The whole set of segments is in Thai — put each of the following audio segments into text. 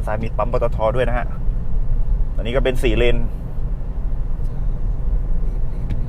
านซ้ายมีปั๊มปตทด้วยนะฮะตอนนี้ก็เป็นสี่เลน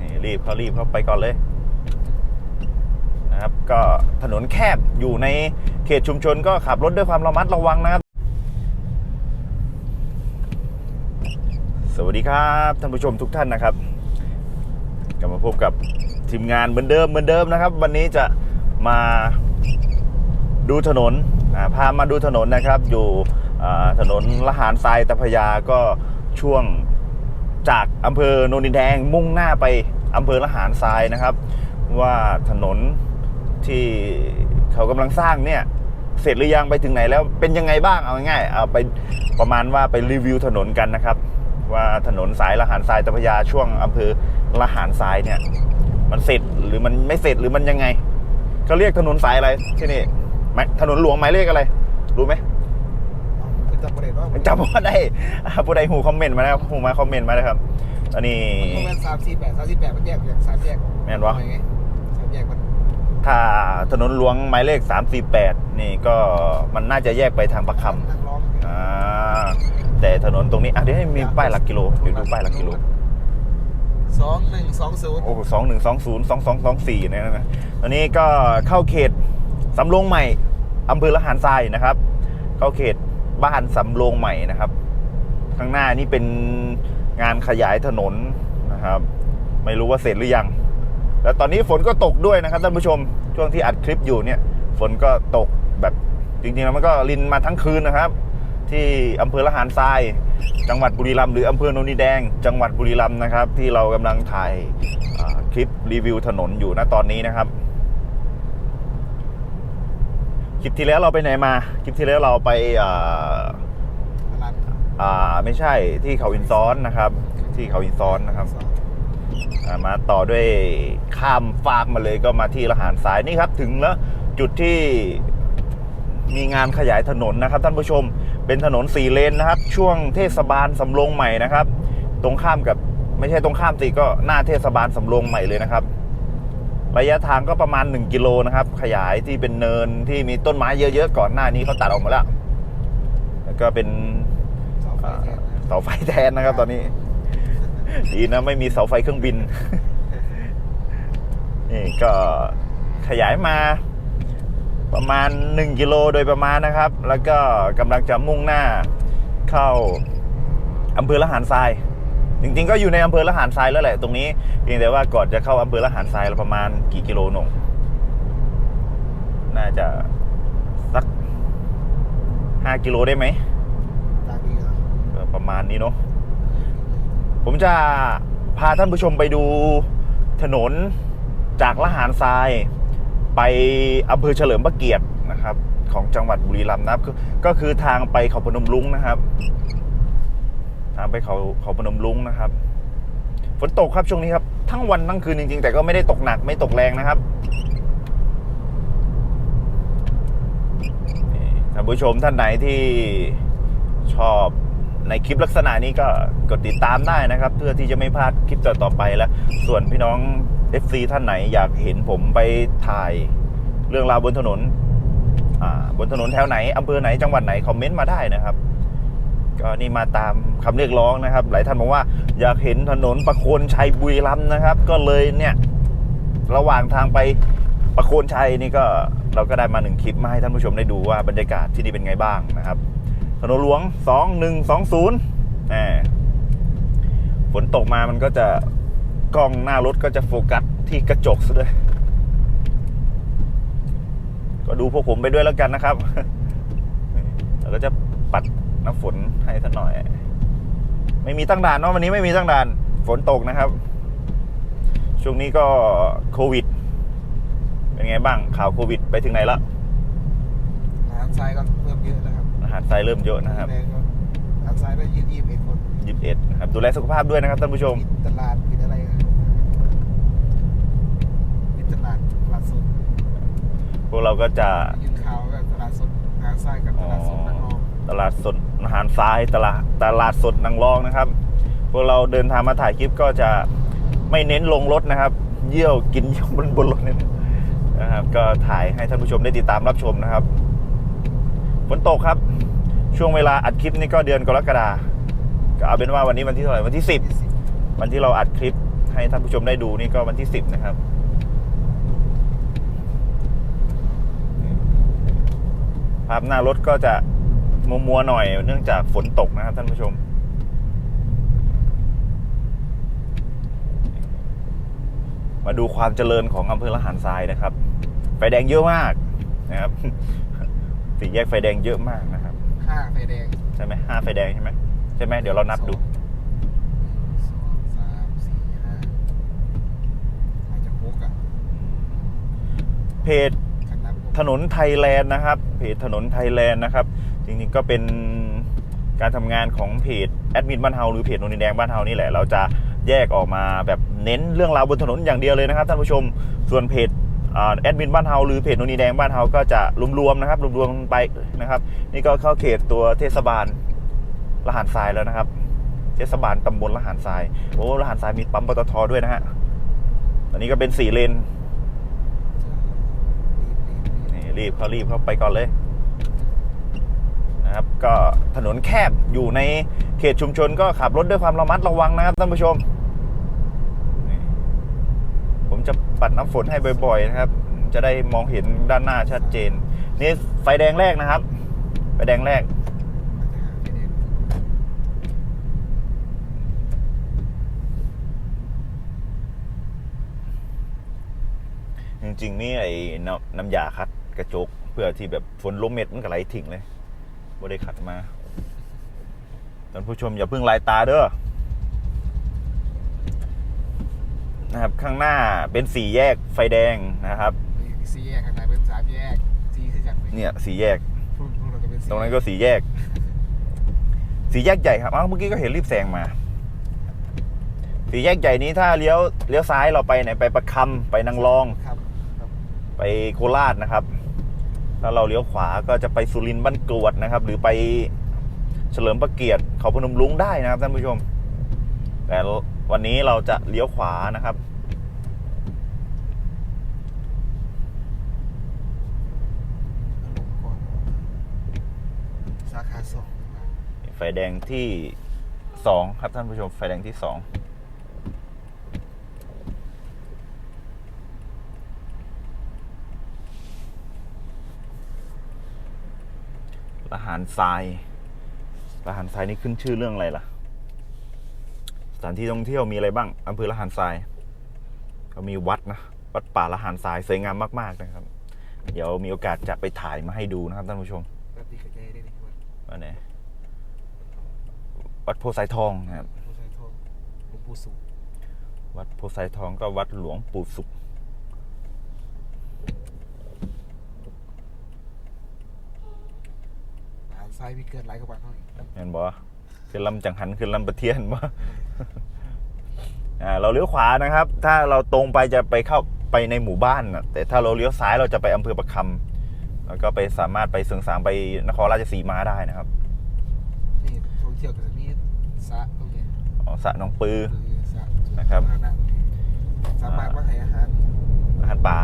นี่รีบเขารีบเขาไปก่อนเลยนะครับ ก็ถนนแคบอยู่ในเขตชุมชนก็ขับรถด้วยความระมัดระวังนะครับ สวัสดีครับท่านผู้ชมทุกท่านนะครับกลับมาพบกับทีมงานเหมือนเดิมเหมือนเดิมนะครับ วันนี้จะมาดูถนนอ่าพามาดูถนนนะครับ อยู่อ่า ถนนละหารทรายตะพยาก็ช่วงจากอำเภอโนนดินแดงมุ่งหน้าไปอำเภอละหารทรายนะครับ ว่าถนนที่เขากำลังสร้างเนี่ยเสร็จหรือยังไปถึงไหนแล้วเป็นยังไงบ้างเอาง่ายๆเอาไปประมาณว่าไปรีวิวถนนกันนะครับ ว่าถนนสายละหารทรายตะพยาช่วงอำเภอละหารทรายเนี่ย มันเสร็จหรือมันไม่เสร็จหรือมันยังไงเขาเรียกถนนสายอะไรที่นี่ถนนหลวงหมายเลขอะไรรู้ไหม จับประเด็นว่าจำว่าได้อ่าผู้ใดหูคอมเมนต์มานะครับหูมาคอมเมนต์มาเลยครับอันนี้ประมาณสามสี่แปดสามสี่แปดมันแยกจากสามแยกแม่นวะไงสามแยกมันถ้าถนนหลวงหมายเลข 348 นี่ก็มันน่าจะแยกไปทางประคำนักร้องอ่าแต่ถนนตรงนี้อะเดี๋ยวให้มีป้ายหลักกิโลเดี๋ยวดูป้ายหลักกิโลสองหนึ่งสองศูนย์โอ้สองหนึ่งสองศูนย์สองสองสองสี่เนี่ยนะตอนนี้ก็เข้าเขตสำโรงใหม่อำเภอละหารทรายนะครับ เข้าเขต บ้านสำโรงใหม่นะครับ ข้างหน้านี่เป็นงานขยายถนนนะครับ ไม่รู้ว่าเสร็จหรือยัง แล้วตอนนี้ฝนก็ตกด้วยนะครับท่านผู้ชมช่วงที่อัดคลิปอยู่เนี่ย ฝนก็ตกแบบจริงๆแล้วมันก็รินมาทั้งคืนนะครับ ที่อำเภอละหารทราย จังหวัดบุรีรัมย์หรืออำเภอโนนดินแดง จังหวัดบุรีรัมย์นะครับ ที่เรากำลังถ่ายคลิปรีวิวถนนอยู่ณตอนนี้นะครับ คลิปที่แล้วเราไปไหนมา คลิปที่แล้วเราไปอ่าตลาดอ่าไม่ใช่ที่เขาอินซ้อนนะครับ ที่เขาอินซ้อนนะครับอ่ามาต่อด้วยข้ามฟากมาเลยก็มาที่ละหารสายนี่ครับ ถึงแล้วจุดที่มีงานขยายถนนนะครับท่านผู้ชมเป็นถนนสี่เลนนะครับ ช่วงเทศบาลสำโรงใหม่นะครับ ตรงข้ามกับไม่ใช่ตรงข้ามสิก็หน้าเทศบาลสำโรงใหม่เลยนะครับ ระยะทางก็ประมาณ 1 กิโลนะครับ ขยายที่เป็นเนินที่มีต้นไม้เยอะๆ ก่อนหน้านี้เขาตัดออกมาแล้ว แล้วก็เป็นเสาไฟอ่าแทนนะเสาไฟแทนนะครับ ตอนนี้ ดีนะไม่มีเสาไฟเครื่องบิน นี่ก็ขยายมาประมาณ 1 กิโลโดยประมาณนะครับ แล้วก็กำลังจะมุ่งหน้าเข้าอำเภอละหารทราย จริงๆ ก็อยู่ในอำเภอละหารทรายแล้วแหละตรงนี้เพียงแต่ว่าก่อนจะเข้าอำเภอละหารทรายประมาณกี่กิโลหนงน่าจะสัก5กิโลได้ไหมประมาณนี้เนาะผมจะพาท่านผู้ชมไปดูถนนจากละหารทรายไปอำเภอเฉลิมพระเกียรตินะครับ ของจังหวัดบุรีรัมย์นะครับก็ก็คือทางไปเขาพนมลุงนะครับ ทางไปเขาเขาพนมลุงนะครับ ฝนตกครับช่วงนี้ครับ ทั้งวันทั้งคืนจริงๆ แต่ก็ไม่ได้ตกหนักไม่ตกแรงนะครับท่านผู้ชมท่านไหนที่ชอบในคลิปลักษณะนี้ก็กดติดตามได้นะครับ เพื่อที่จะไม่พลาดคลิปต่อๆไปแล้ว ส่วนพี่น้อง FC ท่านไหนอยากเห็นผมไปถ่ายเรื่องราวบนถนนบนถนนแถวไหนอำเภอไหนจังหวัดไหน คอมเมนต์มาได้นะครับ ก็นี่มาตามคำเรียกร้องนะครับ หลายท่านบอกว่าอยากเห็นถนนประโคนชัยบุรีรัมย์นะครับ ก็เลยเนี่ยระหว่างทางไปประโคนชัยนี่ก็เราก็ได้มาหนึ่งคลิปมาให้ท่านผู้ชมได้ดูว่าบรรยากาศที่นี่เป็นไงบ้างนะครับ ถนนหลวง 2120แหมฝนตกมามันก็จะกล้องหน้ารถก็จะโฟกัสที่กระจกซะด้วย ก็ดูพวกผมไปด้วยแล้วกันนะครับแล้วก็จะปัด น้ำฝนให้ท่านหน่อย ไม่มีตั้งด่านเนาะวันนี้ไม่มีตั้งด่าน ฝนตกนะครับ ช่วงนี้ก็โควิด เป็นไงบ้างข่าวโควิดไปถึงไหนละทางซ้ายก็เพิ่มเยอะนะครับอาหารทรายเริ่มเยอะนะครับแดงก็ทางซ้ายได้ยี่สิบยี่สิบเอ็ดคนยี่สิบเอ็ดนะครับดูแลสุขภาพด้วยนะครับท่านผู้ชมปิดตลาดปิดอะไรนะปิดตลาดตลาดสดพวกเราก็จะยินข่าวแบบตลาดสดทางซ้ายกับตลาดสดนั่งรอตลาดสด อาหารทรายตลาดตลาดสดนางรองนะครับพวกเราเดินทางมาถ่ายคลิปก็จะไม่เน้นลงรถนะครับ เยี่ยวกินเยี่ยวบนบนรถเนี่ยนะครับก็ถ่ายให้ท่านผู้ชมได้ติดตามรับชมนะครับฝนตกครับ ช่วงเวลาอัดคลิปนี่ก็เดือนกรกฎาก็เอาเป็นว่าวันนี้วันที่เท่าไหร่วันที่สิบวันที่เราอัดคลิปให้ท่านผู้ชมได้ดูนี่ก็วันที่สิบนะครับภาพหน้ารถก็จะ มัวๆหน่อยเนื่องจากฝนตกนะครับท่านผู้ชม มาดูความเจริญของอำเภอละหารทรายนะครับ ไฟแดงเยอะมากนะครับสี่แยกไฟแดงเยอะมากนะครับห้าไฟแดงใช่ไหมห้าไฟแดงใช่ไหมใช่ไหมเดี๋ยวเรานับดูสองสองสามสี่ห้าอาจจะหกอะเพจคันนับหกถนนไทยแลนด์นะครับ เพจถนนไทยแลนด์นะครับ จริงๆก็เป็นการทำงานของเพจแอดมินบ้านเฮาหรือเพจนนดินแดงบ้านเฮานี่แหละ เราจะแยกออกมาแบบเน้นเรื่องราวบนถนนอย่างเดียวเลยนะครับท่านผู้ชม ส่วนเพจแอดมินบ้านเฮาหรือเพจนนดินแดงบ้านเฮาก็จะรวมๆนะครับรวมๆไปนะครับ นี่ก็เข้าเขตตัวเทศบาลละหารทรายแล้วนะครับ เทศบาลตำบลละหารทรายโอ้ละหารทรายมีปั๊มปตทด้วยนะฮะอันนี้ก็เป็นสี่เลนนี่รีบเขารีบเข้าไปก่อนเลย นะครับ ก็ถนนแคบอยู่ในเขตชุมชนก็ขับรถด้วยความระมัดระวังนะครับท่านผู้ชม ผมจะปัดน้ำฝนให้บ่อยๆนะครับ จะได้มองเห็นด้านหน้าชัดเจน นี่ไฟแดงแรกนะครับ ไฟแดงแรกจจะหาไฟแดงจริงๆนี่ไอ้น้ำน้ำยาคัดกระจก เพื่อที่แบบฝนลมเม็ดมันก็ไหลถิ่งเลย บ่ได้ขัดมาท่านผู้ชมอย่าเพิ่งลายตาเด้อนะครับข้างหน้าเป็นสี่แยกไฟแดงนะครับนี่สี่แยกข้างในเป็นสามแยกสี่คือกันไหมเนี่ยสี่แยกพวกพวกเราก็เป็นสี่ตรงนั้นก็สี่แยก สี่แยกใหญ่ครับอ้าวเมื่อกี้ก็เห็นรีบแซงมา สี่แยกใหญ่นี้ถ้าเลี้ยวเลี้ยวซ้ายเราไปไหนไปประคำไปนางรองครับครับไปโคราชนะครับ ถ้าเราเลี้ยวขวาก็จะไปสุรินทร์บ้านกรวดนะครับ หรือไปเฉลิมพระเกียรติเขาพนมรุ้งได้นะครับท่านผู้ชม แต่วันนี้เราจะเลี้ยวขวานะครับเอาลงก่อนสาขาสองมาไฟแดงที่สองครับท่านผู้ชม ไฟแดงที่สอง ละหารทรายละหารทรายนี่ขึ้นชื่อเรื่องอะไรล่ะ สถานที่ท่องเที่ยวมีอะไรบ้างอำเภอละหารทราย ก็มีวัดนะ วัดป่าละหารทรายสวยงามมากๆนะครับ เดี๋ยวมีโอกาสจะไปถ่ายมาให้ดูนะครับท่านผู้ชมปฏิกิริยาได้ไหมวัดว่าไหนวัดโพไซทองนะครับผู้ชายทองหลวงปู่สุขวัดโพไซทองก็วัดหลวงปู่สุข หานซ้ายมีเกินหลายกว่าบาทเท่าอีกเห็นบ่ขึ้นลำจังหันขึ้นลำประเทียนบ่อ่าเราเลี้ยวขวานะครับ ถ้าเราตรงไปจะไปเข้าไปในหมู่บ้านนะแต่ถ้าเราเลี้ยวซ้ายเราจะไปอำเภอประคำแล้วก็ไปสามารถไปเสริงสางไปนครราชสีมาได้นะครับนี่ท่องเที่ยวกันจะมีสระตรงนี้อ๋อสระหนองปือคือสระนะครับสาธาณสามารถว่าให้อาหารอาหารป่า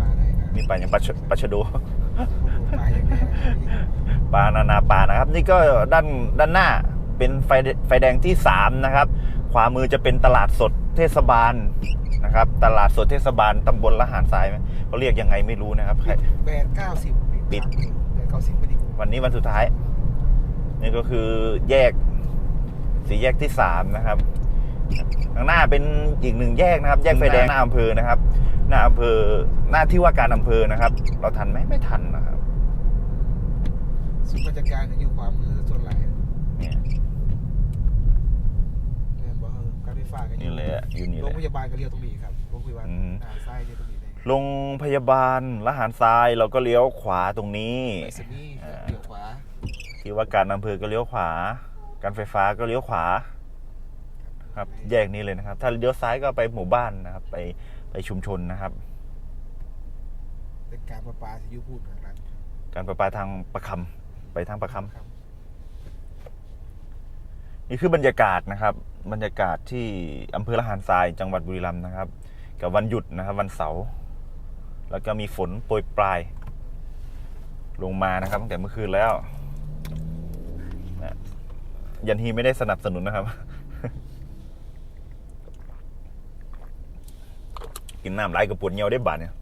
ปลาได้นะ มีปลาอย่างปลาชปลาชะโดปลาอย่างนี้ปลานานาปลานะครับ นี่ก็ด้านด้านหน้าเป็นไฟไฟแดงที่สามนะครับ ขวามือจะเป็นตลาดสดเทศบาลนะครับ ตลาดสดเทศบาลตำบลละหารทรายไหมเขาเรียกยังไงไม่รู้นะครับใครแบนเก้าสิบปิดแบนเก้าสิบก็ดีวันนี้วันสุดท้าย นี่ก็คือแยกสี่แยกที่สามนะครับข้างหน้าเป็นอีกหนึ่งแยกนะครับ แยกไฟแดงหน้าอำเภอนะครับ หน้าอำเภอหน้าที่ว่าการอำเภอนะครับ เราทันไหมไม่ทันนะครับศูนย์ราชการจะอยู่ขวามือส่วนไหลายเนี่ยแม่นบอกเออการไฟฟ้าก็อนี่ยู่เลยอะอยู่นี่โรเลงพยยาบาลก็เรียกตรงนี้ครับโรงพยาบาลอืมหาซ้ายเรียกตรงนี้ได้โรงพยาบาลละหารทรายเราก็เลี้ยวขวาตรงนี้ ไปสนีย์อ่าเลี้ยวขวาที่ว่าการอำเภอก็เลี้ยวขวา การไฟฟ้าก็เลี้ยวขวา ครับแยกนี้เลยนะครับ ถ้าเลี้ยวซ้ายก็ไปหมู่บ้านนะครับ ไป ไปชุมชนนะครับ เป็นการประปาที่อยูพูดกันร้านการประปาทางประคำไปทางประคำครับนี่คือบรรยากาศนะครับ บรรยากาศที่อำเภอละหารทรายจังหวัดบุรีรัมย์นะครับ กับวันหยุดนะครับวันเสาร์แล้วก็มีฝนโปรยปลาย ลงมานะครับตั้งแต่เมื่อคืนแล้วยันฮีไม่ได้สนับสนุนนะครับ กินน้ำไหลกับปวดเงียวได้บาดเนี่ย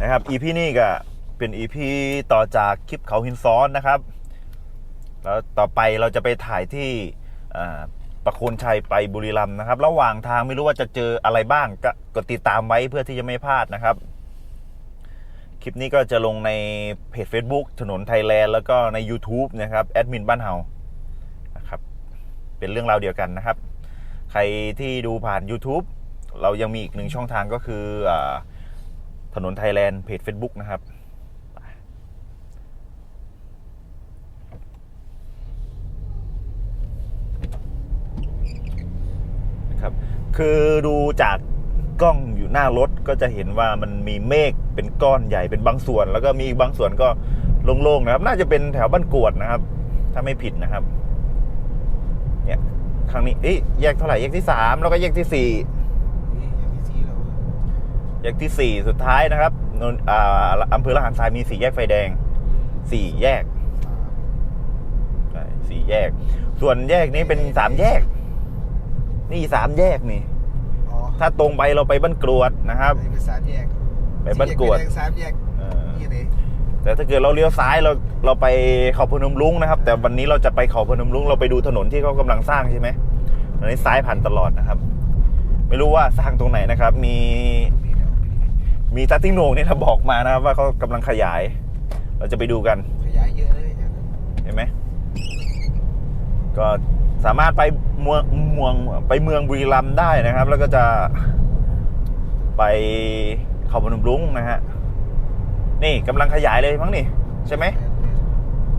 นะครับอีพีนี้ก็เป็นอีพีต่อจากคลิปเขาหินซ้อนนะครับ แล้วต่อไปเราจะไปถ่ายที่ประโคนชัยไปบุรีรัมย์นะครับ ระหว่างทางไม่รู้ว่าจะเจออะไรบ้างก็กดติดตามไว้เพื่อที่จะไม่พลาดนะครับ คลิปนี้ก็จะลงในเพจ Facebook ถนนไทยแลนด์แล้วก็ใน YouTube นะครับแอดมินบ้านเฮานะครับเป็นเรื่องราวเดียวกันนะครับ ใครที่ดูผ่าน YouTube เรายังมีอีกหนึ่งช่องทางก็คืออถนนไทยแลนด์เพจ Facebook นะครับนะครับคือดูจากกล้องอยู่หน้ารถก็จะเห็นว่ามันมีเมฆเป็นก้อนใหญ่เป็นบางส่วน แล้วก็มีบางส่วนก็โล่งๆนะครับ น่าจะเป็นแถวบ้านกวดนะครับ ถ้าไม่ผิดนะครับเนี่ยครั้งนี้เอ๊ะแยกเท่าไหร่แยกที่สามแล้วก็แยกที่สี่ นี่อย่างที่ซีเรา แยกที่สี่สุดท้ายนะครับนนอ่าอำเภอละหารทรายมีสี่แยกไฟแดงสี่แยกสามใช่สี่แยก ส่วนแยกนี้เป็นสามแยก นี่สามแยกนี่ อ๋อถ้าตรงไปเราไปบ้านกรวดนะครับอันนี้เป็นสามแยกไปบ้านกรวดสี่แยไฟแงสามแยกเออนี่เลยแต่ถ้าเกิดเราเลี้ยวซ้ายเราเราไปเขาพนมรุ้งนะครับ แต่วันนี้เราจะไปเขาพนมรุ้งเราไปดูถนนที่เขากำลังสร้างใช่ไหมอันนี้ซ้ายผ่านตลอดนะครับ ไม่รู้ว่าสร้างตรงไหนนะครับ มีนี่เดี๋ยว มีตัตติโหนงเนี่ยนะบอกมานะครับว่าเขากำลังขยาย เราจะไปดูกัน ขยายเยอะเลยอาจารย์เห็นไหมก็สามารถไปเมืองเมืองไปเมืองบุรีรัมย์ได้นะครับ แล้วก็จะไปเขาพนมรุ้งนะฮะนี่กำลังขยายเลยมั้งนี่ใช่ไหม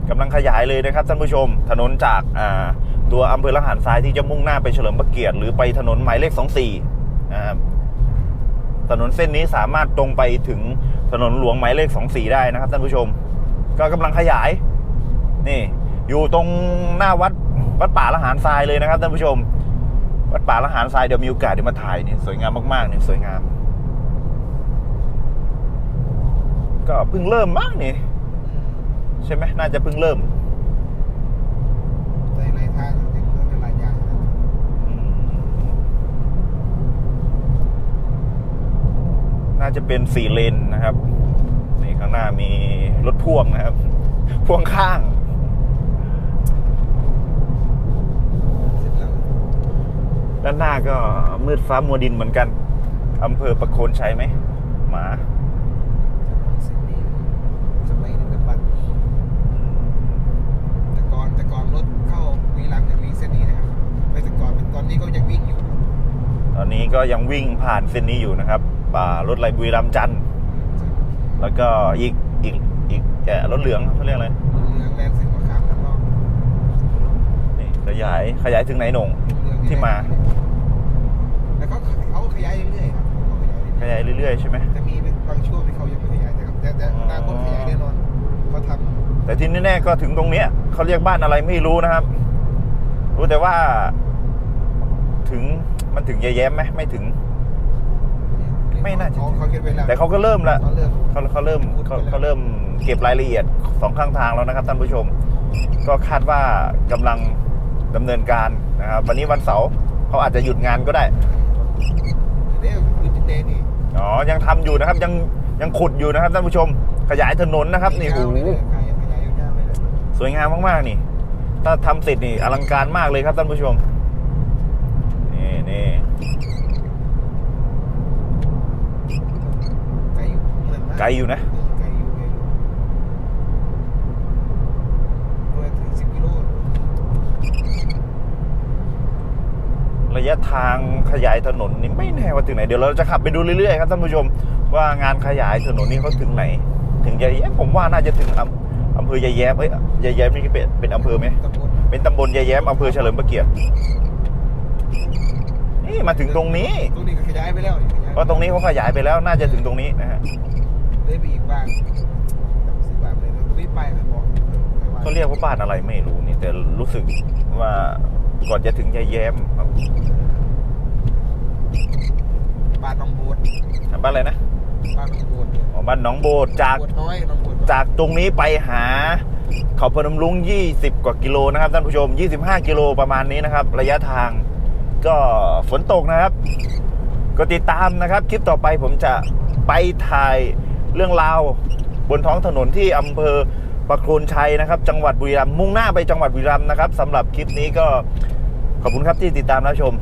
กำลังขยายเลยนะครับท่านผู้ชม ถนนจากอ่าตัวอำเภอละหารทรายที่จะมุ่งหน้าไปเฉลิมพระเกียรติหรือไปถนนหมายเลข 24นะครับ ถนนเส้นนี้สามารถตรงไปถึงถนนหลวงหมายเลข 24 ได้นะครับท่านผู้ชม ก็กำลังขยาย นี่ อยู่ตรงหน้าวัดวัดป่าละหารทรายเลยนะครับท่านผู้ชม วัดป่าละหารทรายเดี๋ยวมีโอกาสเดี๋ยวมาถ่ายนี่สวยงามมากๆนี่สวยงาม ก็เพิ่งเริ่มมั้งนี่ ใช่ไหมน่าจะเพิ่งเริ่ม ในในทางเด็กเรื่องหลายอย่างนะ น่า จะเป็นสี่เลนนะครับนี่ข้างหน้ามีรถพ่วงนะครับ พ่วงข้างด้านหน้าก็มืดฟ้ามัวดินเหมือนกันอำเภอประโคนชัยไหมหมา ถนนเส้นนี้สมัยนึงแต่ปัดแต่ก่อนแต่ก่อนรถเข้าวีรัมย์จะวิ่งเส้นนี้นะครับไม่แต่ก่อนเป็นตอนนี้ก็ยังวิ่งอยู่ครับ ตอ นนี้ก็ยังวิ่งผ่านเส้นนี้อยู่นะครับป่ารถไลบุรีรัมย์จันทร์แล้วก็อีกอีกอีกแกะรถเหลืองเขาเรียกอะไรเรืองแรงเส้นหัวข้ามแล้วก็นี่ขยายขยายถึงไหนหนงเรืองที่มา แล้วก็เขาขยายเรื่อยๆครับเขาขยายเรื่อยขยายเรื่อยๆใช่ไหม ๆจะมีบางช่วงที่เขายังไม่ขยายแต่ครับแต่แต่อนาคตขยายแน่นอนเขาทำแต่ที่แน่ๆก็ถึงตรงเนี้ยเขาเรียกบ้านอะไรไม่รู้นะครับ รู้แต่ว่าถึง มันถึงยายแย้มไหมไม่ถึง ไม่น่าจะ เขาเขาเก็บไว้แล้วแต่เขาก็เริ่มละเขาเริ่ม เขาเขาเริ่มเขาเขาเริ่มเก็บรายละเอียดสองข้างทางแล้วนะครับท่านผู้ชม ก็คาดว่ากำลังดำเนินการนะครับวันนี้วันเสาร์เขาอาจจะหยุดงานก็ได้ เดี๋ยวดูจิเตนี่อ๋อ ยังทำอยู่นะครับ ยังยังขุดอยู่นะครับท่านผู้ชม ขยายถนนนะครับนี่โอ้โหขยายขยายยาวๆเลยนะสวยงามมากๆนี่ ถ้าทำเสร็จนี่อลังการมากเลยครับท่านผู้ชม นี่นี่ไกลอยู่เหมือนมากไกลอยู่นะ ไกลอยู่ไกลอยู่เมื่อถึงสิบกิโลระยะทางขยายถนนนี่ไม่แน่ว่าถึงไหน เดี๋ยวเราจะขับไปดูเรื่อยๆครับท่านผู้ชม ว่างานขยายถนนนี้เขาถึงไหน ถึงยายแย้มผมว่าน่าจะถึงอำอำเภอยายแย้มเอ้ยยายแย้มนี่เป็นเป็นอำเภอไหมตำบลเป็นตำบลยายแย้มอำเภอเฉลิมพระเกียรติ นี่มาถึงตรงนี้ตรงนี้ก็ขยายไปแล้วนี่ขยายก็ตรงนี้เขาขยายไปแล้วน่าจะถึงตรงนี้นะฮะเลยไปอีกบ้างสิบบาทเลยตรงนี้ไปเลยบอกเขาเรียกว่าบ้านอะไรไม่รู้นี่แต่รู้สึกว่าก่อนจะถึงยายแย้มครับบ้านน้องโบดบ้านอะไรนะบ้านน้องโบดเนี่ยอ๋อบ้านหนองโบดจาก โบดน้อยน้องโบดน้อยจากตรงนี้ไปหาเขาพนมลุง 20 กว่ากิโลนะครับท่านผู้ชม 25 กิโลประมาณนี้นะครับ ระยะทาง ก็ฝนตกนะครับก็ติดตามนะครับ คลิปต่อไปผมจะไปถ่ายเรื่องราวบนท้องถนนที่อำเภอประโคนชัยนะครับ จังหวัดบุรีรัมย์มุ่งหน้าไปจังหวัดบุรีรัมย์นะครับสำหรับคลิปนี้ก็ขอบคุณครับที่ติดตามรับชม